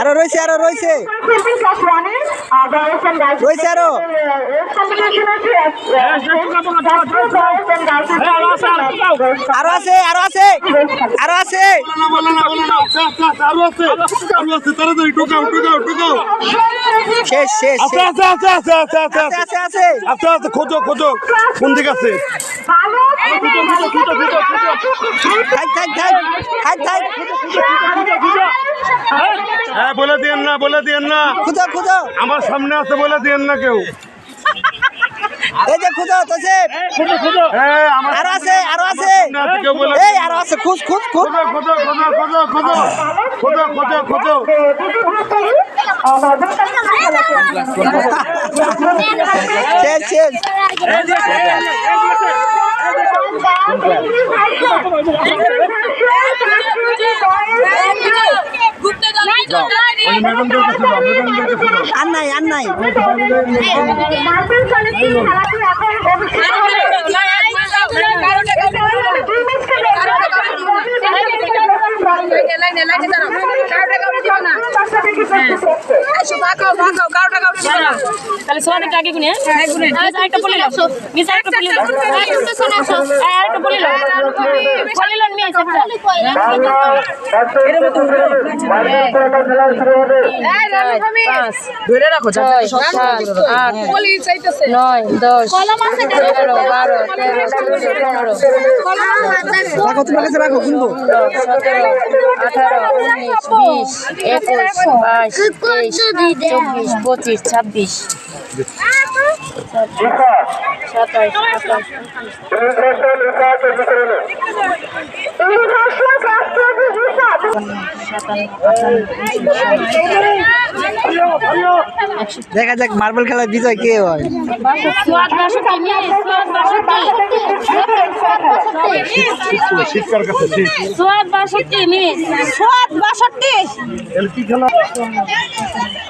আরও রয়েছে আরও রয়েছে। আচ্ছা আচ্ছা, আরও আছে আরও আছে ঢুকাও ঢুকাও শেষ আছে। আছে আছে খোঁজো খোঁজো। কোন দিক আছে? থাক থাক থাক থাক থাক। হ্যাঁ বলে দিন না বলে দিন না খুদা খুদা আমার সামনে আছে বলে দিয়েন না কেউ যে খুঁজো আরও আছে আরও আছে আর নাই আর নাই তাহলে সোনা একটা আগে গুনে। আরেকটা বলিল মিস আরেকটা বলিল আরেকটা বলিল বলিল মিস ধরে রাখো। আট নয় দশ এগারো বারো তেরো চোদ্দ পনেরো। সতেরো আঠারো উনিশ একুশ বাইশ চব্বিশ পঁচিশ ছাব্বিশ দেখা যাক মার্বেল খেলার বিজয় কে হয় শিক্ষার কাছে সোয়াদ বাষট্টি মিস সোয়াদ বাষট্টি এলপি খেলা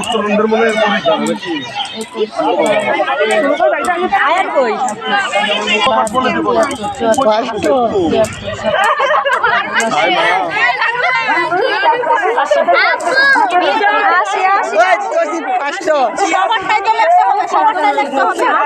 উত্তরবঙ্গের মনে আয়ার কই পাঁচশো। সবারটাই তো লেখতে হবে সবারটাই লেখতে হবে।